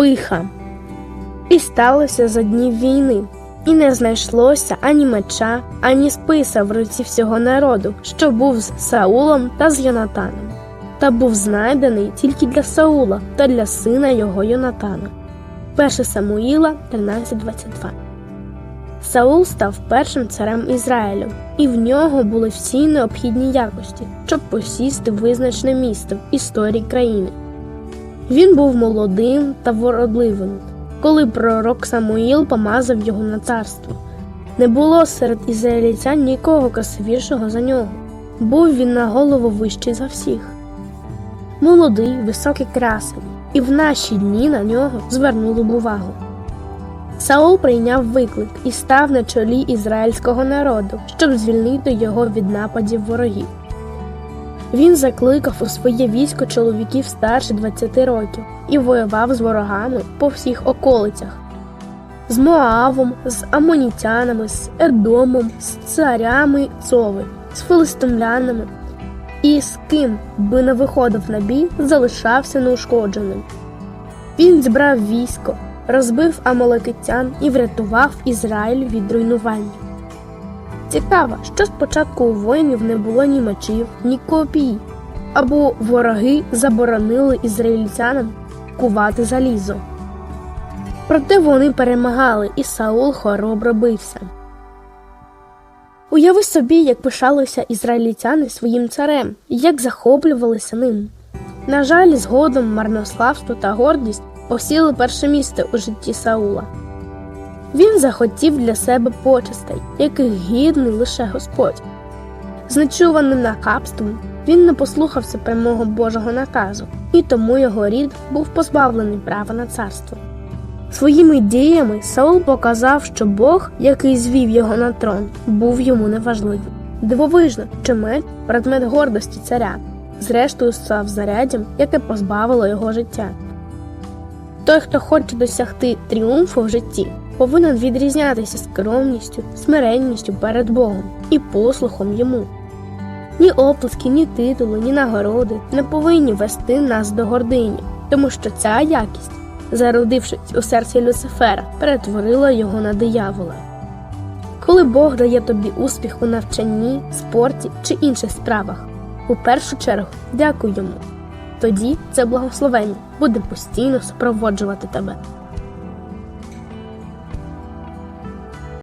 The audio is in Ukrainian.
пиха. І сталося за днів війни, і не знайшлося ані меча, ані списа в руці всього народу, що був з Саулом та з Йонатаном, та був знайдений тільки для Саула та для сина його Йонатана. 1 Самуїла 13.22 Саул став першим царем Ізраїлю, і в нього були всі необхідні якості, щоб посісти визначне місце в історії країни. Він був молодим та вородливим, коли пророк Самуїл помазав його на царство. Не було серед ізраїльтян нікого красивішого за нього. Був він на голову вищий за всіх. Молодий, високий красень, і в наші дні на нього звернули б увагу. Саул прийняв виклик і став на чолі ізраїльського народу, щоб звільнити його від нападів ворогів. Він закликав у своє військо чоловіків старше 20 років і воював з ворогами по всіх околицях з Моавом, з Амонітянами, з Едомом, з царями Цови, з филистимлянами. І з ким би не виходив на бій, залишався неушкодженим. Він зібрав військо, розбив амалекитян і врятував Ізраїль від руйнування. Цікаво, що спочатку у воїнів не було ні мечів, ні копій, або вороги заборонили ізраїльтянам кувати залізо. Проте вони перемагали, і Саул хоробро бився. Уяви собі, як пишалися ізраїльтяни своїм царем, і як захоплювалися ним. На жаль, згодом марнославство та гордість осіли перше місце у житті Саула. Він захотів для себе почестей, яких гідний лише Господь. Знечуваним нахабством, він не послухався прямого Божого наказу, і тому його рід був позбавлений права на царство. Своїми діями Саул показав, що Бог, який звів його на трон, був йому неважливим. Дивовижно, що меч предмет гордості царя, зрештою став заряддям, яке позбавило його життя. Той, хто хоче досягти тріумфу в житті, повинен відрізнятися скромністю, смиренністю перед Богом і послухом йому. Ні оплески, ні титули, ні нагороди не повинні вести нас до гордині, тому що ця якість, зародившись у серці Люцифера, перетворила його на диявола. Коли Бог дає тобі успіх у навчанні, спорті чи інших справах, у першу чергу дякуй йому. Тоді це благословення буде постійно супроводжувати тебе.